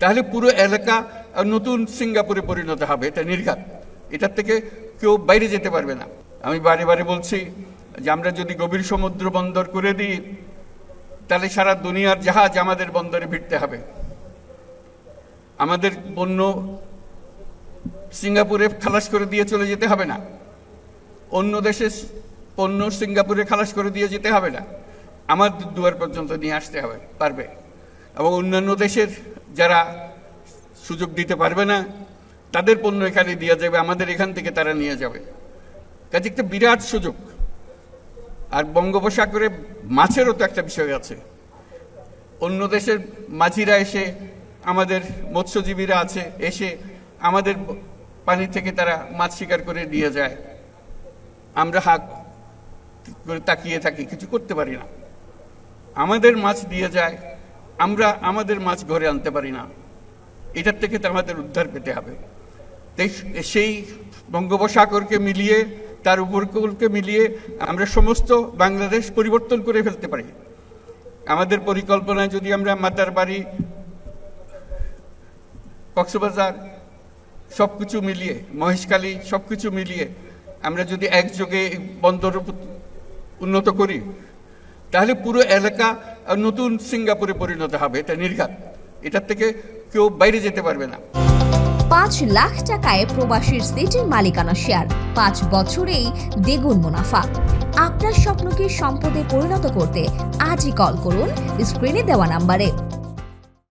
তাহলে পুরো এলাকা নতুন সিঙ্গাপুরে পরিণত হবে, এটা নির্ঘাত। এটার থেকে কেউ বাইরে যেতে পারবে না। আমি বারে বারে বলছি যে আমরা যদি গভীর সমুদ্র বন্দর করে দিই, তাহলে সারা দুনিয়ার জাহাজ আমাদের বন্দরে ভিড়তে হবে। আমাদের পণ্য সিঙ্গাপুরে খালাস করে দিয়ে চলে যেতে হবে না। অন্য দেশে পণ্য সিঙ্গাপুরে খালাস করে দিয়ে যেতে হবে না। আমার দুয়ার পর্যন্ত নিয়ে আসতে হবে, পারবে। এবং অন্যান্য দেশের যারা সুযোগ দিতে পারবে না, তাদের পণ্য এখানে দেওয়া যাবে, আমাদের এখান থেকে তারা নিয়ে যাবে। কাজে একটা বিরাট সুযোগ। আর বঙ্গোপসাগরে মাছেরও তো একটা বিষয় আছে। অন্য দেশের মাঝিরা এসে, আমাদের মৎস্যজীবীরা আছে, এসে আমাদের পানি থেকে তারা মাছ শিকার করে নিয়ে যায়। আমরা হাত করে তাকিয়ে থাকি, কিছু করতে পারি না। আমাদের মাছ দিয়ে যায় আমরা আমাদের মাছ ঘরে আনতে পারি না। এটার থেকে তো আমাদের উদ্ধার পেতে হবে। তাই সেই বঙ্গোপসাগরকে মিলিয়ে, তার উপকূলকে মিলিয়ে আমরা সমস্ত বাংলাদেশ পরিবর্তন করে ফেলতে পারি। আমাদের পরিকল্পনায় যদি আমরা মাতার বাড়ি, কক্সবাজার সব কিছু মিলিয়ে, মহেশখালী সব কিছু মিলিয়ে আমরা যদি একযোগে বন্দর উন্নত করি, তাহলে পুরো এলাকা নতুন সিঙ্গাপুরে পরিণত হবে, এটা নির্ঘাত। এটার থেকে কেউ বাইরে যেতে পারবে না। পাঁচ লাখ টাকায় প্রবাসীর সিটির মালিকানা শেয়ার, পাঁচ বছরেই দ্বিগুণ মুনাফা। আপনার স্বপ্নকে সম্পদে পরিণত করতে আজই কল করুন স্ক্রিনে দেওয়া নাম্বারে।